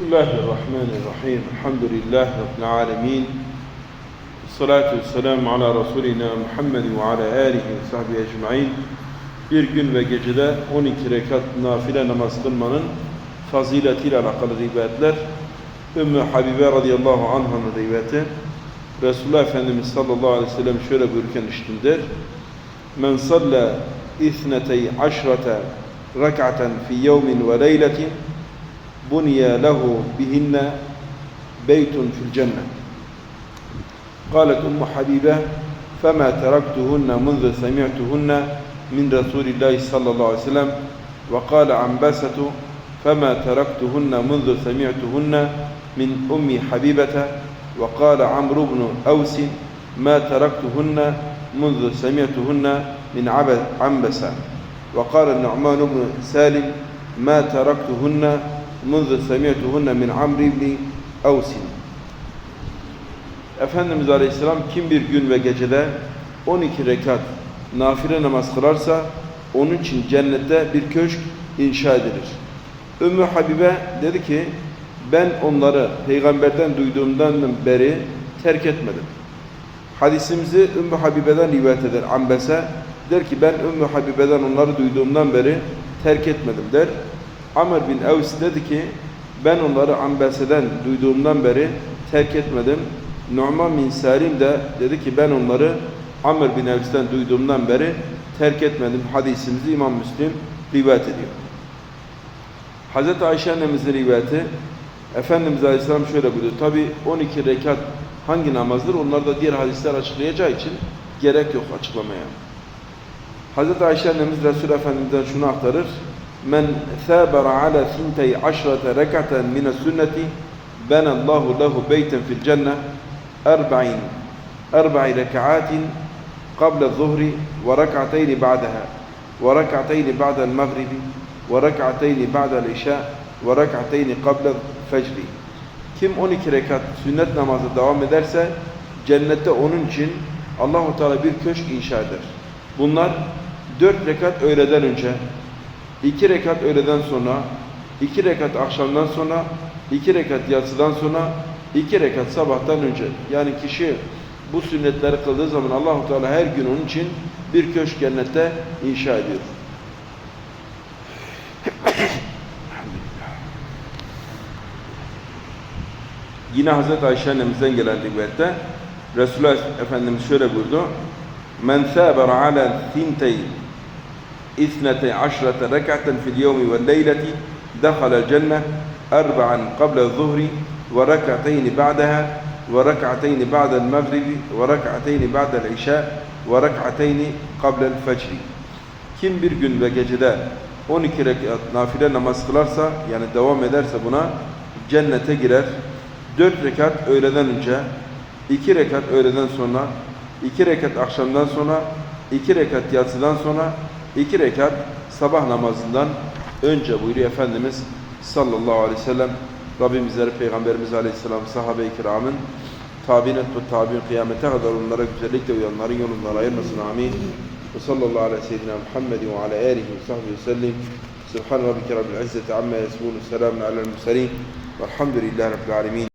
بسم الله الرحمن الرحيم الحمد لله رب العالمين الصلاة والسلام على رسولنا Muhammed ve ala alihi ve sahbihi ecmaîn. Bir gün ve gecede 12 rekat nafile namaz kılmanın faziletiyle alakalı rivayetler. Ümmü Habibe radıyallahu anh'ın rivayeti. Resulullah Efendimiz sallallahu aleyhi ve sellem şöyle buyururken işitim der. Men salla ithnetey aşrate rek'aten fi yevmin ve leyletin بني له بهن بيت في الجنة. قالت أم حبيبة فما تركتهن منذ سمعتهن من رسول الله صلى الله عليه وسلم؟ وقال عنبسة فما تركتهن منذ سمعتهن من أم حبيبة؟ وقال عمرو بن أوس ما تركتهن منذ سمعتهن من عنبسة. وقال النعمان بن سالم ما تركتهن منذ سمعتهن من عمرو بن أوس Efendimiz Aleyhisselam kim bir gün ve gecede 12 rekat nafile namaz kılarsa onun için cennette bir köşk inşa edilir. Ümmü Habibe dedi ki ben onları peygamberden duyduğumdan beri terk etmedim. Hadisimizi Ümmü Habibe'den rivayet eder Ambese der ki ben Ümmü Habibe'den onları duyduğumdan beri terk etmedim der. Amr bin Evs dedi ki ben onları Ambese'den duyduğumdan beri terk etmedim. Numan bin Salim de dedi ki ben onları Amr bin Evs'ten duyduğumdan beri terk etmedim. Hadisimizi İmam Müslim rivayet ediyor. Hazreti Ayşe annemizin rivayeti Efendimiz Aleyhisselam şöyle buyuruyor. Tabi 12 rekat hangi namazdır? Onları da diğer hadisler açıklayacağı için gerek yok açıklamaya. Hazreti Ayşe annemiz Resul Efendimiz'den şunu aktarır. Men thabara ala thintey aşrate rekaten mine sünneti benallahu lehu beyten fil cenne erba'in erba'i rekaatin qabla zuhri ve rekateyni ba'daha ve rekateyni ba'del magribi ve rekateyni ba'del işa ve rekateyni qabla fecri. Kim 12 rekat sünnet namazı devam ederse cennette onun için Allahu Teala bir köşk inşa eder. Bunlar 4 rekat öğleden önce, 2 rekat öğleden sonra, 2 rekat akşamdan sonra, 2 rekat yatsıdan sonra, 2 rekat sabahtan önce. Yani kişi bu sünnetleri kıldığı zaman Allahu Teala her gün onun için bir köşk cennette inşa ediyor. Yine Hazreti Ayşe annemizden gelen rivayette Resulullah Efendimiz şöyle buyurdu. Men sabara ala thintey ve leyleti dakhala cenne erba'an qabla zuhri ve rek'ateyni ba'daha ve rek'ateyni ba'del magribi ve rek'ateyni ba'del işa ve rek'ateyni qablel fecri. Kim bir gün ve gecede 12 rekat nafile namaz kılarsa yani devam ederse buna cennete girer. 4 rekat öğleden önce, 2 rekat öğleden sonra, 2 rekat akşamdan sonra, 2 rekat yatsıdan sonra, 2 rekat sabah namazından önce buyuruyor Efendimiz sallallahu aleyhi ve sellem. Rabbim bizleri Peygamberimiz aleyhisselam sahabe-i kiramın tabi'in ve tabi'in kıyamete kadar onlara güzellikle uyanların yolundan ayırmasın amin. Ve sallallahu aleyhi ve seyyidina Muhammedin ve ala alihi ve sahbihi ve sellim. Subhan rabbike rabbil izzeti amma yasifun. Selamun alel murselin. Velhamdülillahi rabbil alemin.